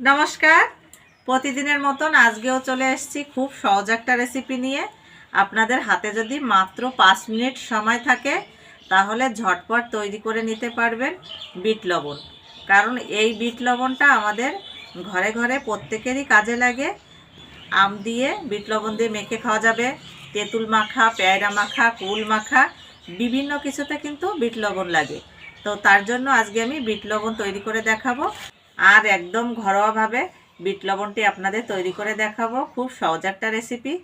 নমস্কার। প্রতিদিনের মতন আজকেও চলে এসেছি খুব সহজ একটা রেসিপি নিয়ে। আপনাদের হাতে যদি মাত্র পাঁচ মিনিট সময় থাকে, তাহলে ঝটপট তৈরি করে নিতে পারবেন বিট লবণ। কারণ এই বিট লবণটা আমাদের ঘরে ঘরে প্রত্যেকেরই কাজে লাগে। আম দিয়ে বিট লবণ দিয়ে মেখে খাওয়া যাবে। তেঁতুল মাখা, পেয়ারা মাখা, কুল মাখা, বিভিন্ন কিছুতে কিন্তু বিট লবণ লাগে। তো তার জন্য আজকে আমি বিট লবণ তৈরি করে দেখাবো। আর একদম ঘরোয়াভাবে বিট লবণটি আপনাদের তৈরি করে দেখাবো। খুব সহজ একটা রেসিপি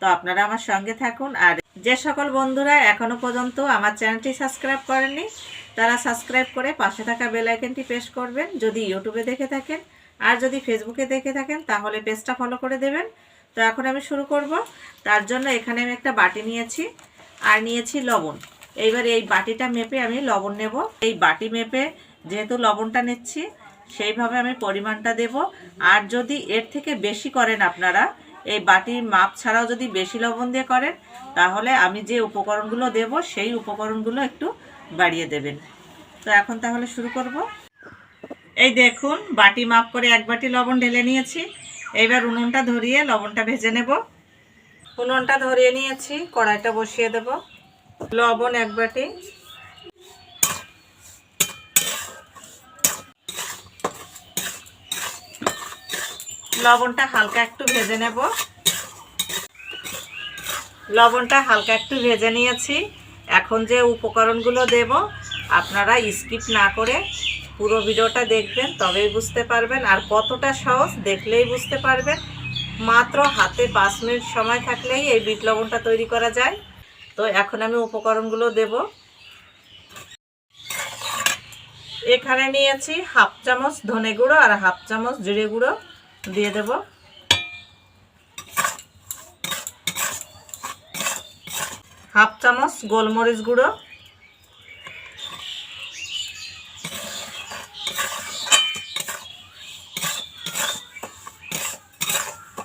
তো আপনারা আমার সঙ্গে থাকুন। আর যে সকল বন্ধুরা এখনও পর্যন্ত আমার চ্যানেলটি সাবস্ক্রাইব করেননি, তারা সাবস্ক্রাইব করে পাশে থাকা বেল আইকনটি প্রেস করবেন। যদি ইউটিউবে দেখে থাকেন, আর যদি ফেসবুকে দেখে থাকেন, তাহলে পেজটা ফলো করে দেবেন। তো এখন আমি শুরু করব। তার জন্য এখানে আমি একটা বাটি নিয়েছি, আর নিয়েছি লবণ। এইবার এই বাটিটা মেপে আমি লবণ নেব। এই বাটি মেপে যেহেতু লবণটা নিচ্ছি সেইভাবে আমি পরিমাণটা দেব। আর যদি এর থেকে বেশি করেন আপনারা, এই বাটির মাপ ছাড়াও যদি বেশি লবণ দিয়ে করেন, তাহলে আমি যে উপকরণগুলো দেব, সেই উপকরণগুলো একটু বাড়িয়ে দেবেন। তো এখন তাহলে শুরু করব। এই দেখুন, বাটি মাপ করে এক বাটি লবণ ঢেলে নিয়েছি। এইবার উনুনটা ধরিয়ে লবণটা ভেজে নেব। উনুনটা ধরিয়ে নিয়েছি, কড়াইটা বসিয়ে দেব। লবণ এক বাটি। লবণটা হালকা একটু ভেজে নেব। লবণটা হালকা একটু ভেজে নিয়েছি। এখন যে উপকরণগুলো দেব, আপনারা স্কিপ না করে পুরো ভিডিওটা দেখবেন, তবেই বুঝতে পারবেন। আর কতটা সহজ দেখলেই বুঝতে পারবেন। মাত্র হাতে পাঁচ মিনিট সময় থাকলেই এই বিট লবণটা তৈরি করা যায়। তো এখন আমি উপকরণগুলো দেব। এখানে নিয়েছি হাফ চামচ ধনে গুঁড়ো আর হাফ চামচ জিরে গুঁড়ো। দিয়ে দেব। হাফ চামচ গোলমরিচ গুঁড়ো।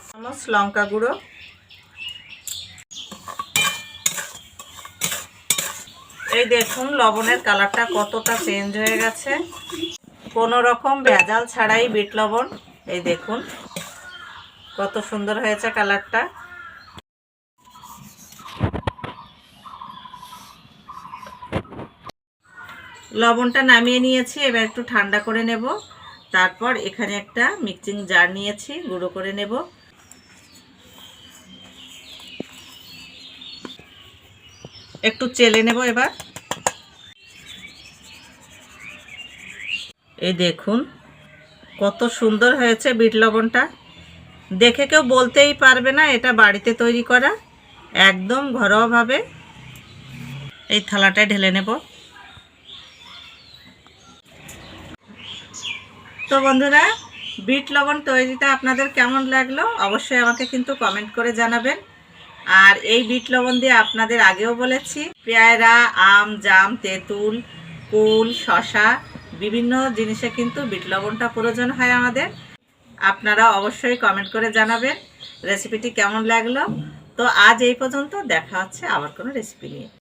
চামচ লঙ্কা গুঁড়ো। এই দেখুন, লবণের কালারটা কতটা চেঞ্জ হয়ে গেছে। কোনো রকম ভেজাল ছাড়াই বিট লবণ। এই দেখুন, কত সুন্দর হয়েছে কালারটা। লবণটা নামিয়ে নিয়েছি, এবার একটু ঠান্ডা করে নেব। তারপর এখানে একটা মিক্সিং জার নিয়েছি, গুঁড়ো করে নেব। একটু চেলে নেব এবার। এই দেখুন কত সুন্দর হয়েছে বিট লবণটা। দেখে কেউ বলতেই পারবে না এটা বাড়িতে তৈরি করা। একদম ঘরোয়াভাবে। এই থালাটায় ঢেলে নেব। তো বন্ধুরা, বিট লবণ তৈরিটা আপনাদের কেমন লাগল অবশ্যই আমাকে কিন্তু কমেন্ট করে জানাবেন। আর এই বিট লবণ দিয়ে আপনাদের আগেও বলেছি, পেয়ারা, আম, জাম, তেঁতুল, কুল শশা বিভিন্ন জিনিসে কিন্তু বিট লবণটা প্রয়োজন হয় আমাদের। আপনারা অবশ্যই কমেন্ট করে জানাবেন রেসিপিটি কেমন লাগল। তো আজ এই পর্যন্ত দেখা হচ্ছে আবার কোনো রেসিপি নিয়ে।